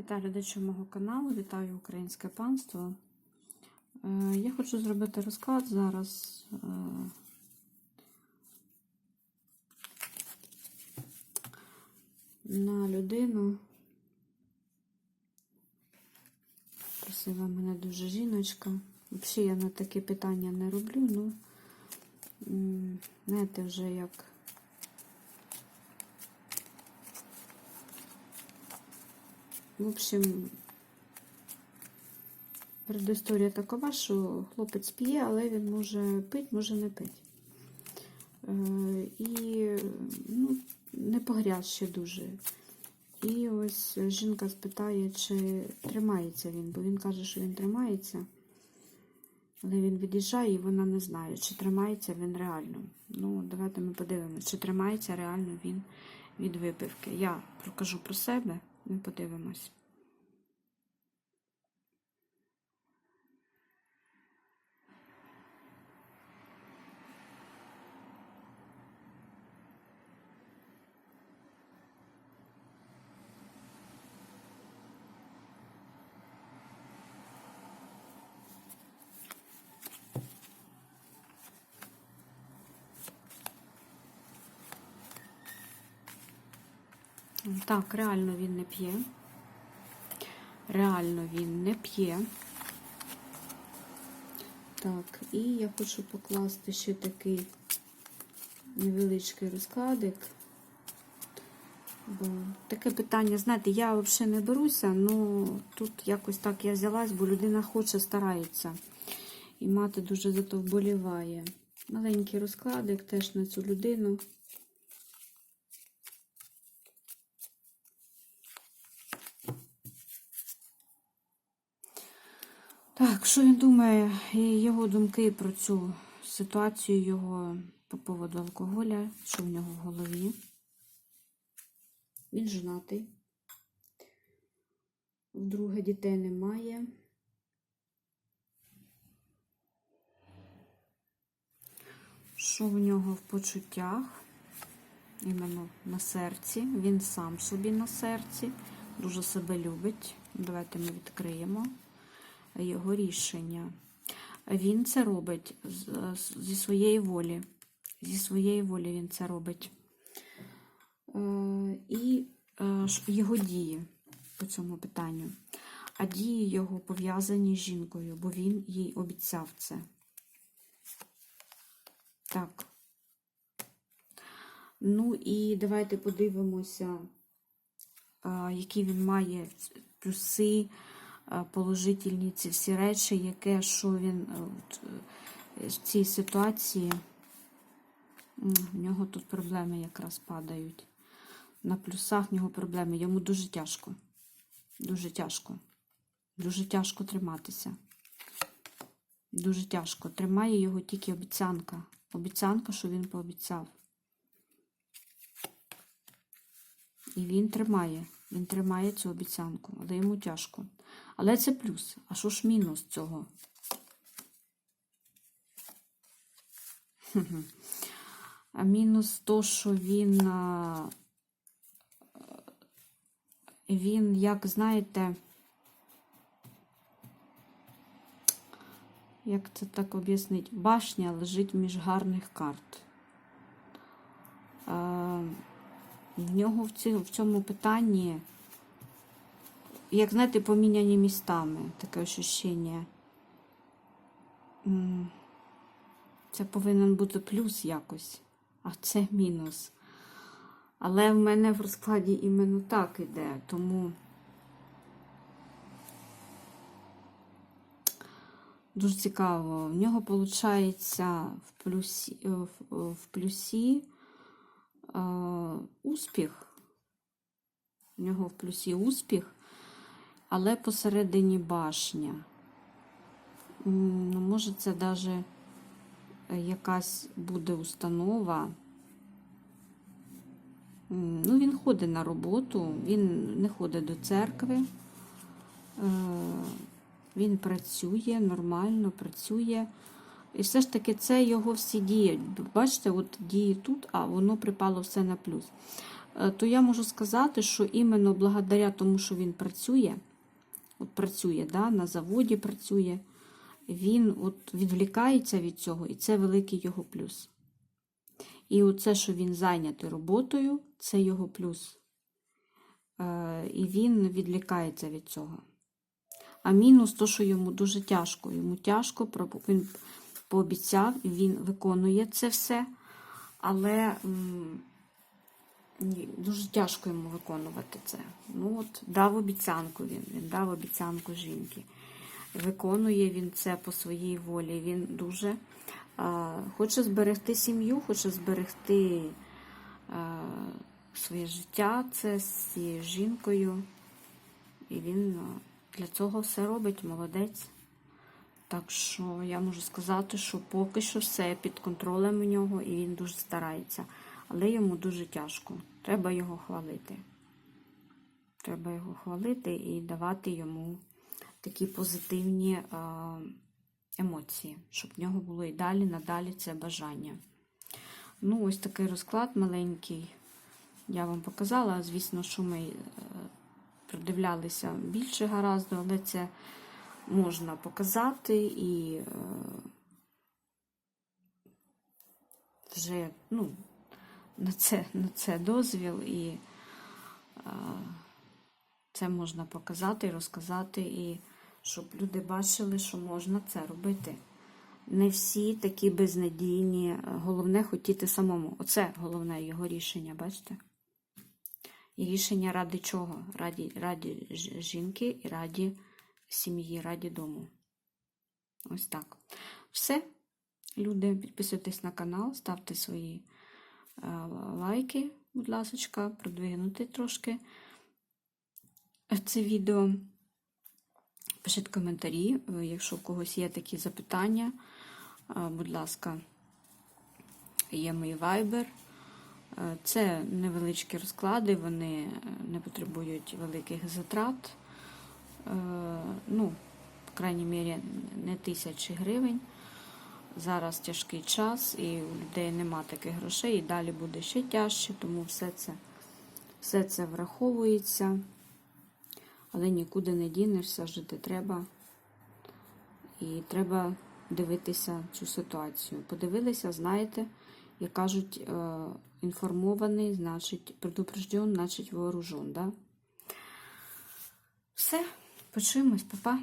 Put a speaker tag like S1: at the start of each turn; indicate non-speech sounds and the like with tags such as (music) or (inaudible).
S1: Вітаю глядачів мого каналу, вітаю українське панство. Е, Я хочу зробити розклад зараз. е, На людину. Красива мене дуже жіночка. Взагалі я на такі питання не роблю, ну, знаєте, вже як В общем, передісторія такова, що хлопець п'є, але він може пити, може не пити. Е, і ну, не погряз ще дуже. І ось жінка спитає, чи тримається він, бо він каже, що він тримається. Але він від'їжджає і вона не знає, чи тримається він реально. Ну, давайте ми подивимося, чи тримається реально він від випивки. Я прокажу про себе, ми подивимось. Так, реально він не п'є. Реально він не п'є. Так, і я хочу покласти ще такий невеличкий розкладик. Бо таке питання, знаєте, я взагалі не беруся, але тут якось так я взялась, бо людина хоче, старається. І мати дуже за то вболіває. Маленький розкладик теж на цю людину. Так, що він думає, і його думки про цю ситуацію його по поводу алкоголя, що в нього в голові? Він женатий. Вдруге дітей немає. Що в нього в почуттях? Іменно на серці. Він сам собі на серці, дуже себе любить. Давайте ми відкриємо його рішення. Він це робить зі своєї волі. Зі своєї волі він це робить. Е, І е, його дії по цьому питанню. А дії його пов'язані з жінкою, бо він їй обіцяв це. Так. Ну і давайте подивимося, які він має плюси, положительні ці всі речі, яке, що він е, е, в цій ситуації. В нього тут проблеми якраз падають. На плюсах в нього проблеми. Йому дуже тяжко. Дуже тяжко. Дуже тяжко триматися. Дуже тяжко. Тримає його тільки обіцянка. Обіцянка, що він пообіцяв. І він тримає. Він тримає цю обіцянку, але йому тяжко. Але це плюс. А що ж мінус цього? (laughs) А мінус то, що він, він, як знаєте, як це так об'яснить, башня лежить між гарних карт. В нього в цьому питанні, як знаєте, поміняні містами таке ощущення. Це повинен бути плюс якось, а це мінус. Але в мене в розкладі іменно так іде, тому дуже цікаво. В нього виходить в плюсі, в, в плюсі е, успіх. У нього в плюсі успіх, але посередині башня. Ну, може, це навіть якась буде установа. Ну, він ходить на роботу, він не ходить до церкви. Е, Він працює нормально, працює. І все ж таки це його всі дії. Бачите, от дії тут, а воно припало все на плюс. е, то я можу сказати, що іменно благодаря тому, що він працює, от працює, да, на заводі працює, він от відвлікається від цього, і це великий його плюс. І оце, що він зайнятий роботою, це його плюс. Е, І він відлікається від цього. А мінус то, що йому дуже тяжко. Йому тяжко, він пообіцяв, він виконує це все, але дуже тяжко йому виконувати це. Ну от дав обіцянку він, він дав обіцянку жінки. Виконує він це по своїй волі. Він дуже а, хоче зберегти сім'ю, хоче зберегти а, своє життя це з цією жінкою. І він для цього все робить, молодець. Так що я можу сказати, що поки що все під контролем у нього, і він дуже старається. Але йому дуже тяжко. Треба його хвалити. Треба його хвалити і давати йому такі позитивні е, емоції, щоб в нього було і далі, надалі це бажання. Ну, ось такий розклад маленький. Я вам показала. Звісно, що ми е, придивлялися більше гаразду, але це можна показати і е, вже ну, на це, на це дозвіл, і е, це можна показати і розказати, і щоб люди бачили, що можна це робити. Не всі такі безнадійні. Головне хотіти самому. Оце головне його рішення, бачите? І рішення ради чого? Раді, раді жінки і раді сім'ї, раді дому. Ось так. Все. Люди, підписуйтесь на канал, ставте свої е, лайки, будь ласка, продвинути трошки це відео. Пишіть коментарі, е, якщо у когось є такі запитання. Будь ласка, є мій вайбер. Е, Це невеличкі розклади, вони е, не потребують великих затрат. Ну, по крайній мірі, не тисячі гривень. Зараз тяжкий час, і у людей нема таких грошей, і далі буде ще тяжче, тому все це, все це враховується. Але нікуди не дінешся, жити треба. І треба дивитися цю ситуацію. Подивилися, знаєте, як кажуть, е, інформований, значить, предупрежден, значить вооружен. Да? Все, почуємось, папа.